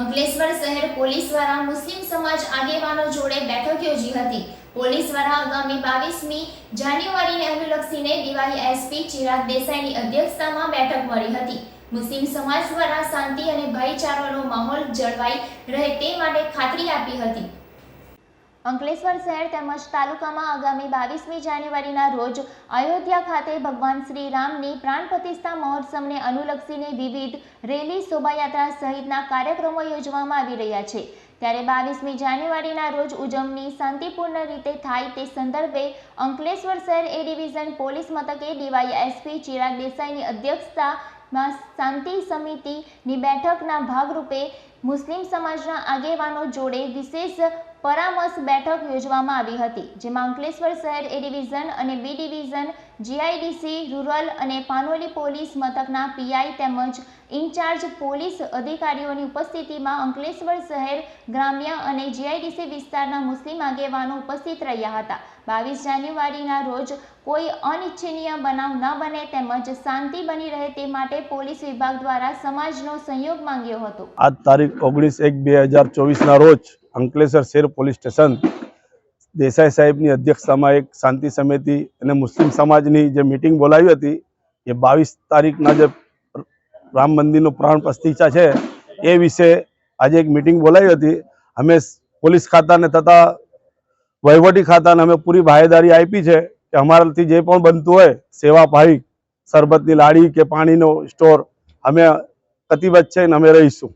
અંકલેશ્વર શહેર પોલીસ દ્વારા મુસ્લિમ સમાજ આગેવાનો જોડે બેઠક યોજી હતી. પોલીસ દ્વારા આગામી બાવીસમી જાન્યુઆરીને અનુલક્ષીને ડીવાયએસપી ચિરાગ દેસાઈની અધ્યક્ષતામાં બેઠક મળી હતી. મુસ્લિમ સમાજ દ્વારા શાંતિ અને ભાઈચારાનો માહોલ જળવાઈ રહે તે માટે ખાતરી આપી હતી. અંકલેશ્વર શહેર તેમજ તાલુકામાં આગામી બાવીસમી જાન્યુઆરીના રોજ અયોધ્યા ખાતે ભગવાન શ્રી રામની પ્રાણ પ્રતિષ્ઠા મહોત્સવને અનુલક્ષીને વિવિધ રેલી, શોભાયાત્રા સહિતના કાર્યક્રમો યોજવામાં આવી રહ્યા છે. ત્યારે બાવીસમી જાન્યુઆરીના રોજ ઉજવણી શાંતિપૂર્ણ રીતે થાય તે સંદર્ભે અંકલેશ્વર શહેર એ ડિવિઝન પોલીસ મથકે ડીવાયએસપી ચિરાગ દેસાઈની અધ્યક્ષતામાં શાંતિ સમિતિની બેઠકના ભાગરૂપે મુસ્લિમ સમાજના આગેવાનો જોડે વિશેષ પરામર્શ બેઠક યોજવામાં આવી હતી, જેમાં અંકલેશ્વર શહેર એ ડિવિઝન અને બી ડિવિઝન જીઆઈડીસી રૂરલ અને પાનોલી પોલીસ મથકના પીઆઈ તેમજ ઇન્ચાર્જ પોલીસ અધિકારીઓની ઉપસ્થિતિમાં અંકલેશ્વર શહેર ગ્રામ્ય અને જીઆઈડીસી વિસ્તારના મુસ્લિમ આગેવાનો ઉપસ્થિત રહ્યા હતા. બાવીસ જાન્યુઆરીના રોજ કોઈ અનિચ્છનીય બનાવ ન બને તેમજ શાંતિ બની રહે તે માટે પોલીસ વિભાગ દ્વારા સમાજનો સહયોગ માંગ્યો હતો. આજ તારીખ ઓગણીસ એક બે હજાર ચોવીસના રોજ અંકલેશ્વર શેર પોલીસ સ્ટેશન દેસાઈ સાહેબની અધ્યક્ષતામાં એક શાંતિ સમિતિ અને મુસ્લિમ સમાજની જે મિટિંગ બોલાવી હતી, એ બાવીસ તારીખના જે રામ મંદિરનું પ્રાણ પ્રતિષ્ઠા છે, એ વિશે આજે એક મિટિંગ બોલાવી હતી. અમે પોલીસ ખાતાને તથા વહીવટી ખાતાને અમે પૂરી ભાગીદારી આપી છે કે અમારાથી જે પણ બનતું હોય, સેવા ભાઈ, શરબતની લાડી કે પાણીનો સ્ટોર, અમે કતિબદ્ધ છે અને અમે રહીશું.